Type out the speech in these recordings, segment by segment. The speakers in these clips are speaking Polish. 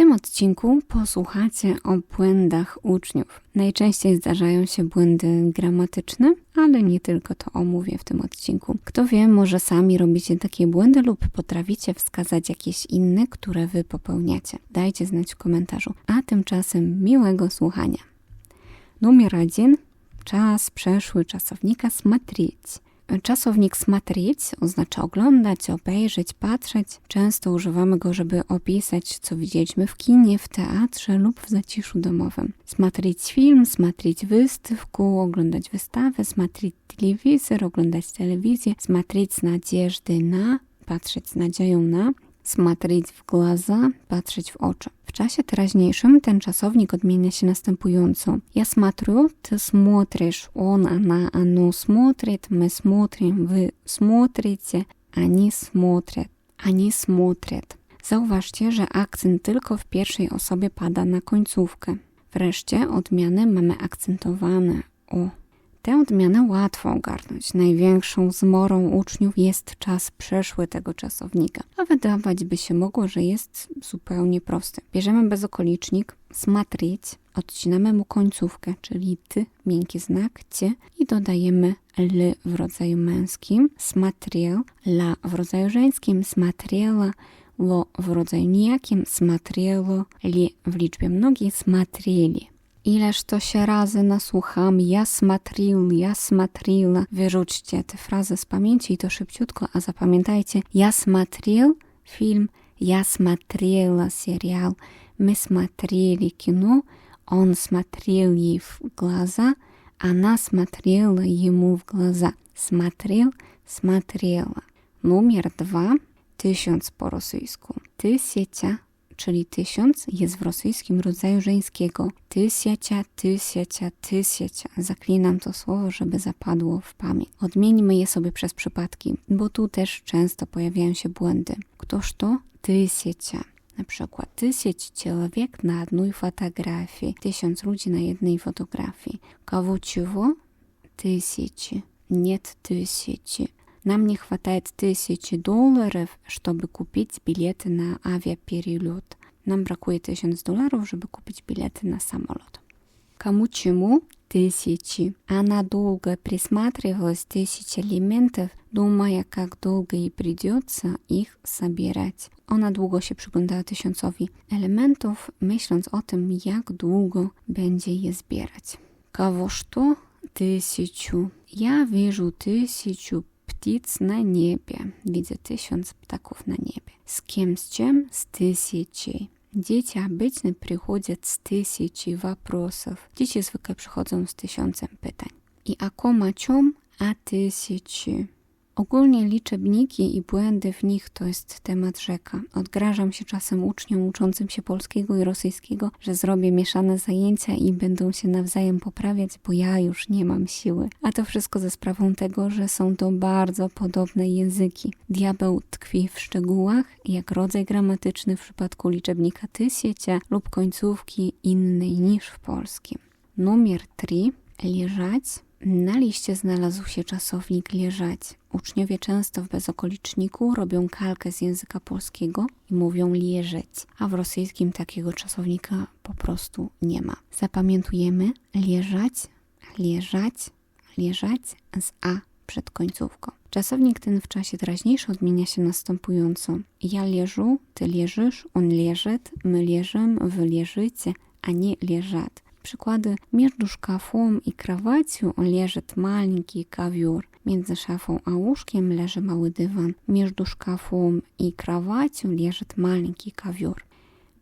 tym odcinku posłuchacie o błędach uczniów. Najczęściej zdarzają się błędy gramatyczne, ale nie tylko to omówię w tym odcinku. Kto wie, może sami robicie takie błędy lub potraficie wskazać jakieś inne, które wy popełniacie. Dajcie znać w komentarzu. A tymczasem miłego słuchania. Numer jeden. Czas przeszły czasownika смотреть. Czasownik smatrić oznacza oglądać, obejrzeć, patrzeć. Często używamy go, żeby opisać, co widzieliśmy w kinie, w teatrze lub w zaciszu domowym. Smatrić film, smatrić wystawku, oglądać wystawę, smatrić telewizor, oglądać telewizję, smatrić nadzieżdy na, patrzeć z nadzieją na, смотреть w глаза, patrzeć w oczy. W czasie teraźniejszym ten czasownik odmienia się następująco. Я смотрю, ty смотришь, он, она, оно смотрит, мы смотрим, вы смотрите, они смотрят, они смотрят. Zauważcie, że akcent tylko w pierwszej osobie pada na końcówkę. Wreszcie odmiany mamy akcentowane o Tę odmianę łatwo ogarnąć. Największą zmorą uczniów jest czas przeszły tego czasownika, a wydawać by się mogło, że jest zupełnie prosty. Bierzemy bezokolicznik, smatrieć, odcinamy mu końcówkę, czyli ty, miękki znak, cie i dodajemy l w rodzaju męskim, smatriel, la w rodzaju żeńskim, smatriela, lo w rodzaju nijakim, smatrielo, li w liczbie mnogiej, smatrieli. Ileż to się razy nasłucham, ja smatril, ja smatrila. Wyrzućcie te frazy z pamięci i to szybciutko, a zapamiętajcie, ja smatril film, ja смотрела serial, my смотрели кино, он смотрел ей в глаза, она смотрела ему в глаза. Смотрел, смотрела. Dwa, tysiąc po rosyjsku. Тысяча, czyli tysiąc, jest w rosyjskim rodzaju żeńskiego. Tysiacia, tysiacia, tysiacia. Zaklinam to słowo, żeby zapadło w pamięć. Odmieńmy je sobie przez przypadki, bo tu też często pojawiają się błędy. Ktoż to? Tysiacia. Na przykład tysiąc człowiek na jednej fotografii, tysiąc ludzi na jednej fotografii. Kogo czego? Tysięcy. Nie tysięcy. Нам не хватает тысячи долларов, чтобы купить билеты на авиаперелет. Нам бракует тысяч долларов, чтобы купить билеты на самолет. Кому чему? Тысячи. Она долго присматривалась тысяч элементов, думая, как долго ей придется ich собирать. Ona długo się przyglądała tysiącowi elementów, myśląc o tym, jak długo będzie je zbierać. Кого что? Тысячу. Я вижу тысячу птиц на небе. Видя тысячу птаков на небе. С кем, с чем? С тысячей. Dzieci obecnie przychodzą z tysięcy wопросов. Dzieci zwykle przychodzą z tysiącem pytań. I akom a czym? A tysięcy. Ogólnie liczebniki i błędy w nich to jest temat rzeka. Odgrażam się czasem uczniom uczącym się polskiego i rosyjskiego, że zrobię mieszane zajęcia i będą się nawzajem poprawiać, bo ja już nie mam siły. A to wszystko ze sprawą tego, że są to bardzo podobne języki. Diabeł tkwi w szczegółach, jak rodzaj gramatyczny w przypadku liczebnika tysięcia lub końcówki innej niż w polskim. Numer 3. Leżać na liście znalazł się czasownik leżać. Uczniowie często w bezokoliczniku robią kalkę z języka polskiego i mówią leżeć, a w rosyjskim takiego czasownika po prostu nie ma. Zapamiętujemy leżać, leżać, leżać z a przed końcówką. Czasownik ten w czasie teraźniejszym odmienia się następująco. Ja leżu, ty leżysz, on leżet, my leżymy, wy leżycie, a nie leżat Przykłady. Между szkafą i krawacją leży маленький ковер. Między szafą a łóżkiem leży mały dywan. Между szkafą i krawacją leży маленький ковер.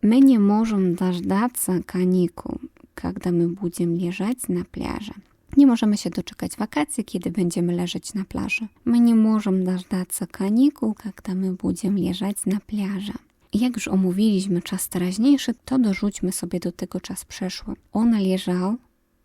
Мы не можем дождаться каникул, когда мы будем лежать на пляже. Nie możemy się doczekać wakacji, kiedy będziemy leżeć na plaży. Мы не можем дождаться каникул, когда мы будем лежать на пляже. Jak już omówiliśmy czas teraźniejszy, to dorzućmy sobie do tego czas przeszły. Ona leżał,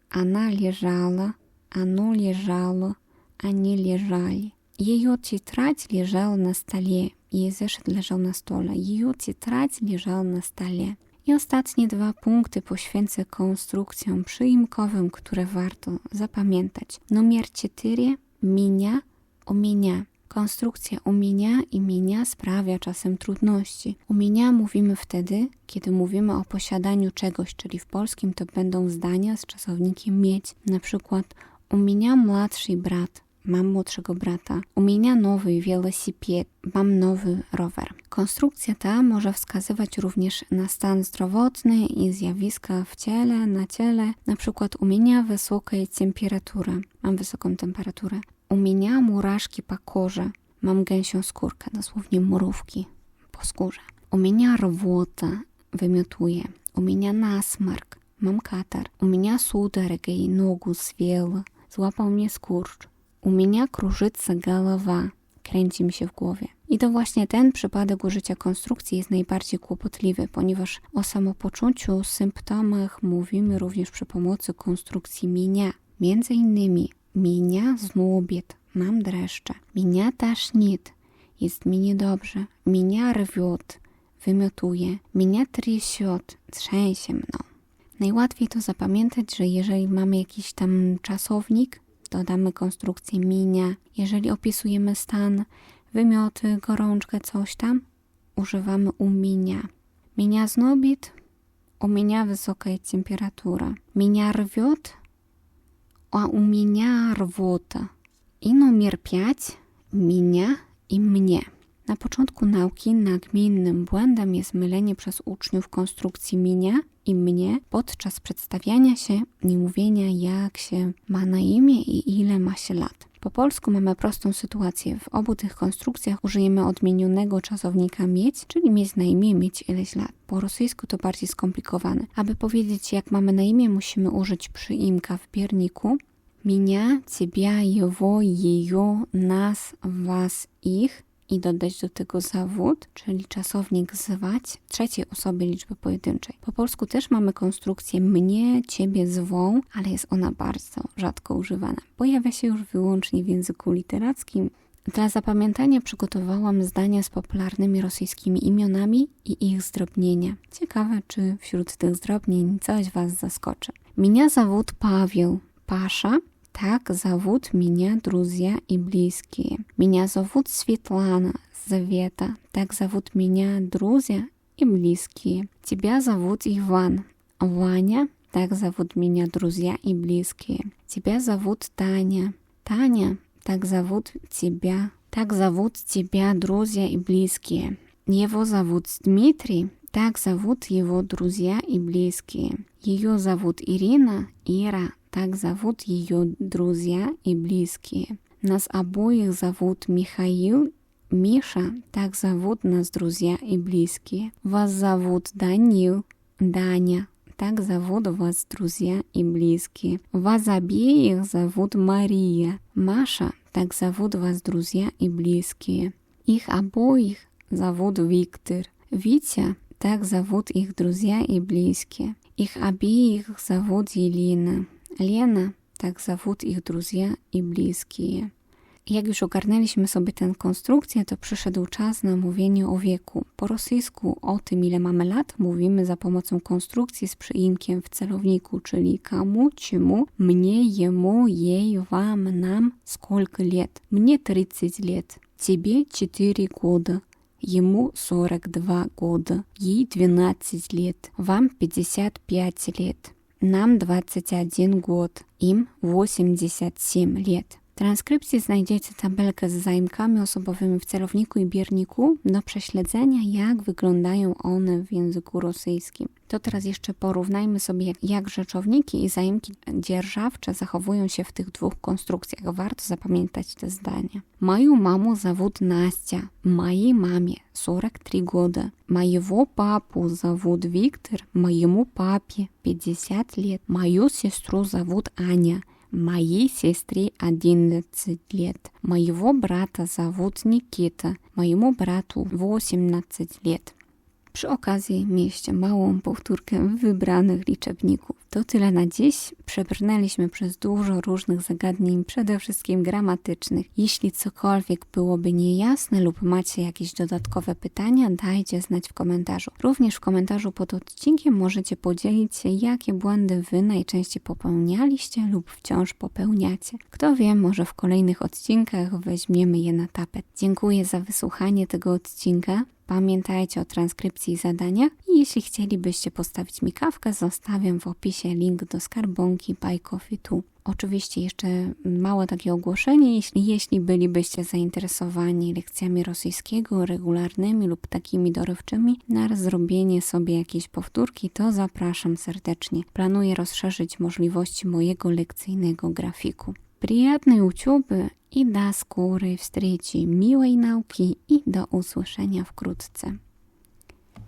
она лежала, оно лежало, они лежали. Ее тетрадь лежала на столе. Jej zeszyt leżał na stole. Ее тетрадь лежала на столе. I ostatnie dwa punkty poświęcę konstrukcjom przyimkowym, które warto zapamiętać. Numer 4. Меня, у меня. Konstrukcja umienia i mienia sprawia czasem trudności. Umienia mówimy wtedy, kiedy mówimy o posiadaniu czegoś, czyli w polskim to będą zdania z czasownikiem mieć. Na przykład umienia młodszy brat, mam młodszego brata. Umienia nowy wielosipied, mam nowy rower. Konstrukcja ta może wskazywać również na stan zdrowotny i zjawiska w ciele, na ciele, na przykład umienia wysokiej temperatury. Mam wysoką temperaturę. U меня muraszki po korze, mam gęsią skórkę, dosłownie murówki po skórze. У меня рвота, wymiotuję. У меня насморк, mam katar. У меня судорога и ногу свело, złapał mnie skurcz. U меня kruszyca голова, kręci mi się w głowie. I to właśnie ten przypadek użycia konstrukcji jest najbardziej kłopotliwy, ponieważ o samopoczuciu, symptomach mówimy również przy pomocy konstrukcji mienia. Między innymi меня знобит, mam dreszcze. Меня тошнит, jest mi niedobrze. Меня рвет, wymiotuje. Меня трясет, trzęsie mną. Najłatwiej to zapamiętać, że jeżeli mamy jakiś tam czasownik, dodamy konstrukcję minia. Jeżeli opisujemy stan, wymioty, gorączkę, coś tam, używamy umienia. Меня знобит, у меня высокая температура. Меня рвет, а у меня рвота. I numer 5. Меня i mnie. Na początku nauki nagminnym błędem jest mylenie przez uczniów konstrukcji mienia i mnie podczas przedstawiania się i mówienia jak się ma na imię i ile ma się lat. Po polsku mamy prostą sytuację. W obu tych konstrukcjach użyjemy odmienionego czasownika mieć, czyli mieć na imię, mieć ileś lat. Po rosyjsku to bardziej skomplikowane. Aby powiedzieć jak mamy na imię, musimy użyć przyimka w pierniku. Меня, тебя, его, ее, nas, was, ich i dodać do tego zawód, czyli czasownik zwać trzeciej osoby liczby pojedynczej. Po polsku też mamy konstrukcję mnie, ciebie, zwą, ale jest ona bardzo rzadko używana. Pojawia się już wyłącznie w języku literackim. Dla zapamiętania przygotowałam zdania z popularnymi rosyjskimi imionami i ich zdrobnienia. Ciekawe, czy wśród tych zdrobnień coś Was zaskoczy. Minia zawód Paweł, Pasza так зовут меня друзья и близкие. Меня зовут Светлана, Завета. Так зовут меня друзья и близкие. Тебя зовут Иван, Ваня. Так зовут меня друзья и близкие. Тебя зовут Таня. Таня. Так зовут тебя. Так зовут тебя друзья и близкие. Его зовут Дмитрий. Так зовут его друзья и близкие. Ее зовут Ирина, Ира, так зовут ее друзья и близкие. Нас обоих зовут Михаил, Миша, так зовут нас друзья и близкие. Вас зовут Данил, Даня, так зовут вас друзья и близкие. Вас обеих зовут Мария, Маша, так зовут вас друзья и близкие. Их обоих зовут Виктор, Витя, так зовут их друзья и близкие. Их обеих зовут Елена. Lena, tak zawód ich друзья i bliskie. Jak już ogarnęliśmy sobie tę konstrukcję, to przyszedł czas na mówienie o wieku. Po rosyjsku o tym, ile mamy lat, mówimy za pomocą konstrukcji z przyimkiem w celowniku, czyli komu, czemu, mnie, jemu, jej, wam, nam, сколько лет. Мне 30 лет. Тебе 4 года. Ему 42 года. Ей 12 лет. Вам 55 лет. Нам 21 год, им 87 лет. W transkrypcji znajdziecie tabelkę z zaimkami osobowymi w celowniku i bierniku do prześledzenia, jak wyglądają one w języku rosyjskim. To teraz jeszcze porównajmy sobie, jak rzeczowniki i zaimki dzierżawcze zachowują się w tych dwóch konstrukcjach. Warto zapamiętać te zdania. Мою маму зовут Настя, моей маме 43 года. Моего папу зовут Виктор, моему папе 50 лет. Мою сестру зовут Аня, Моей сестре 11 лет. Моего брата зовут Никита. Моему bratу 18 лет. Przy okazji mieście małą powtórkę wybranych liczebników. To tyle na dziś. Przebrnęliśmy przez dużo różnych zagadnień, przede wszystkim gramatycznych. Jeśli cokolwiek byłoby niejasne lub macie jakieś dodatkowe pytania, dajcie znać w komentarzu. Również w komentarzu pod odcinkiem możecie podzielić się, jakie błędy wy najczęściej popełnialiście lub wciąż popełniacie. Kto wie, może w kolejnych odcinkach weźmiemy je na tapet. Dziękuję za wysłuchanie tego odcinka. Pamiętajcie o transkrypcji zadania i jeśli chcielibyście postawić mi kawkę, zostawiam w opisie link do skarbonki Buy Coffee Tu. Oczywiście jeszcze małe takie ogłoszenie, jeśli, jeśli bylibyście zainteresowani lekcjami rosyjskiego, regularnymi lub takimi dorywczymi, na zrobienie sobie jakiejś powtórki, to zapraszam serdecznie. Planuję rozszerzyć możliwości mojego lekcyjnego grafiku. Приятной учебы i da skóry w miłej nauki i do usłyszenia wkrótce.